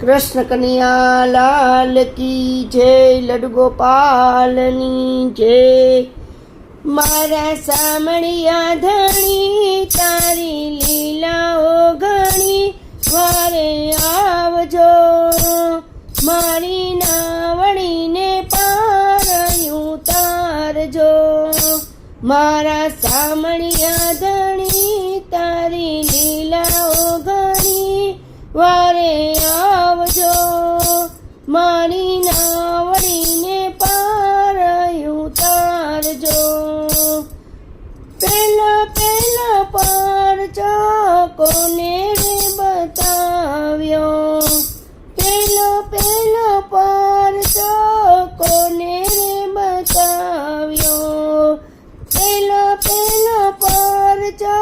કૃષ્ણ કનૈયા લાલ કી જય, લડુ ગોપાલની જય. મારા સામણિયા ધણી તારી લીલાઓ ઘણી વારે આવજો. મારી નાવણીને પારણ્યું તારજો. મારા સામણિયા ધણી તારી લીલાઓ ઘણી વારે કોને રે બતાવ્યો? પેલો પેલો પરચો કોને રે બતાવ્યો? પેલો પેલો પરચો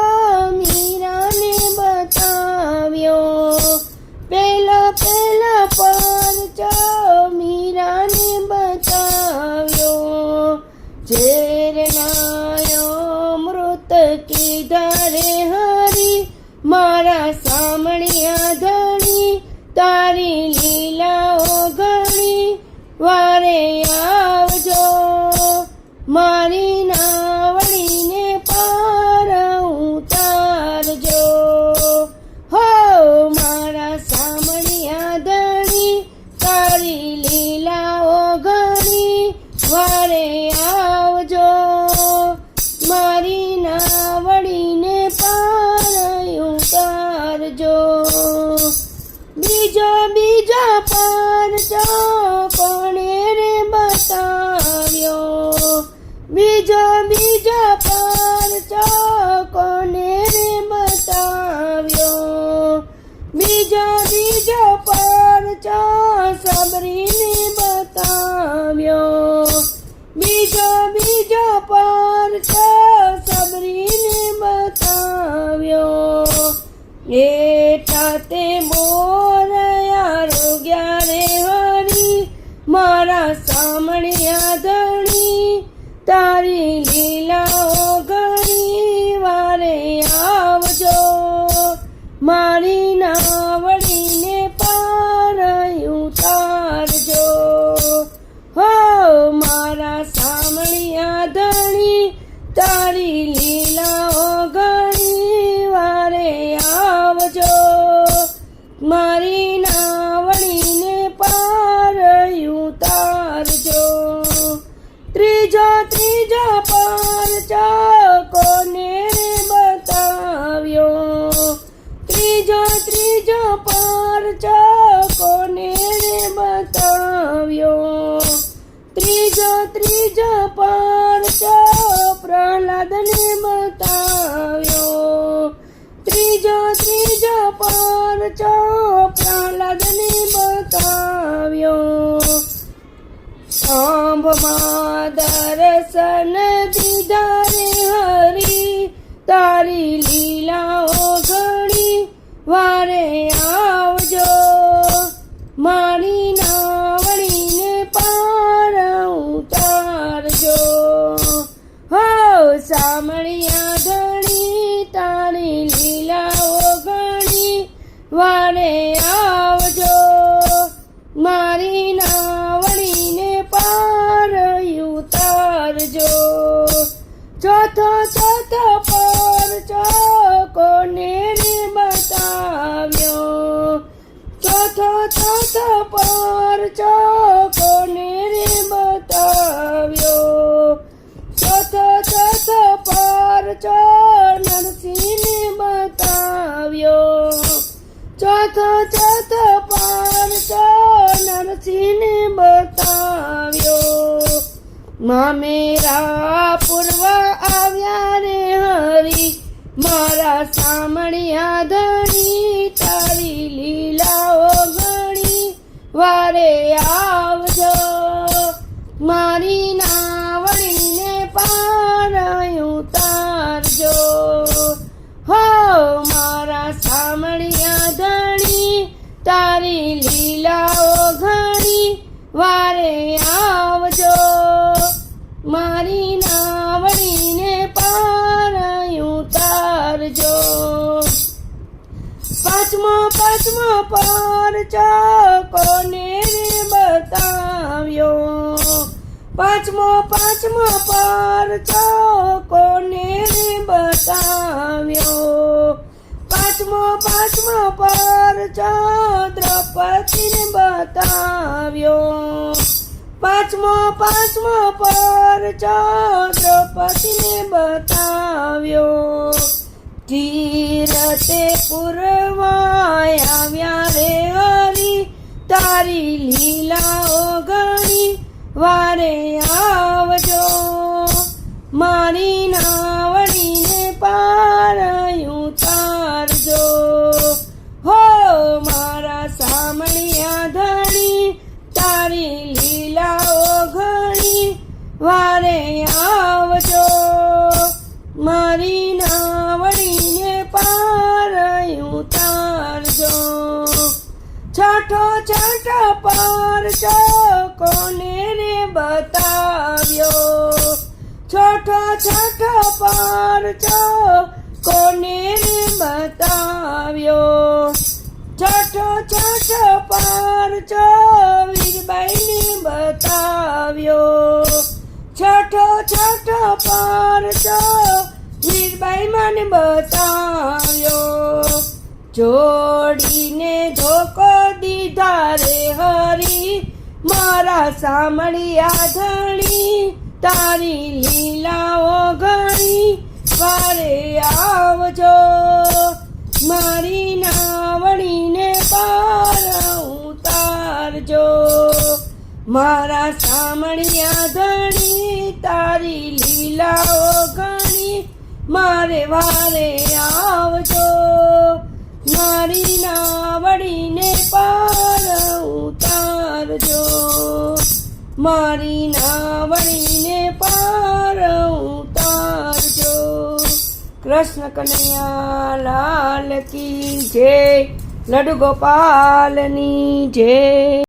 મીરાને બતાવ્યો? પેલો પેલો પરચો મીરાને બતાવ્યો? ઝેર નાયો મૃત કી ધારે હરી મારા સામણિયા ધણી તારી લીલાઓ ઘણી. વારે આવજો, મારી નાવડીને પાર ઉતારજો. હો, મારા સામણિયા ધણી તારી લીલાઓ ઘણી. વારે આવજો એઠા તે મોરયા આરોગ્યા રે હરી, મારા સામણિયા ધણી તારી લીલાઓ ઘણી વારે આવજો. મારી નાવડીને પરચો કોને બતાવ્યો? ત્રીજો ત્રીજો પરચો કોને બતાવ્યો? ત્રીજો ત્રીજો પરચો પ્રહલાદને બતાવ્યો? ત્રીજો ત્રીજો પરચો પ્રહલાદને બતાવ્યો? આંભમાં દર્શન દીધા હરી. તારી લીલાઓ ઘણી વારે આવજો. મારી નાવડીને પાર ઉતારજો. હો સામળિયા ચોથો ચોથો પર ચોકોને બતાવ્યો ચોથો ચોથો પર ચોકોને બતાવ્યો ચોથો ચોથો પર નરસિંહને બતાવ્યો ચોથો ચોથો પાંચો નરસિંહને બતાવ્યો મામેરા પૂર્વ આવ્યા રે હરી, મારા સામણિયા ધણી તારી લીલાઓ ઘણી, વારે આવજો. મારી નાવણીને પાર ઉતારજો. હો, મારા સામણિયા ધણી તારી લીલાઓ ઘણી, વારે પરચો રે બતાવ્યો. પાંચમો પાંચમો પરચો કોને રે બતાવ્યો. પાંચમો પાંચમો પરચો દ્રૌપદીને બતાવ્યો. પાંચમો પાંચમો પરચો દ્રૌપદીને બતાવ્યો. ધીરતે પૂરવાય તારી લીલાઓ ઘણી વારે આવજો. મારી નાવડીને છઠો છઠો પરચો કોને રે બતાવ્યો. છઠો છઠો પરચો કોને રે બતાવ્યો. છઠો છઠો પરચો વીરબાઈને બતાવ્યો. છઠો છઠો પરચો વીરબાઈ મને બતાવ્યો. જોડીને ધોકો દીધા રે હરી, મારા સામળિયા ધણી, તારી લીલાઓ ઘણી. વારે આવજો, મારી નાવણીને પાર ઉતારજો. મારા સામળિયા ધણી, તારી લીલાઓ ઘણી. મારે વારે આવજો મારી નાવડીને પાર ઉતારજો. મારી નાવડીને પાર ઉતારજો. કૃષ્ણ કનૈયા લાલ કી જય લડુ ગોપાલની જય.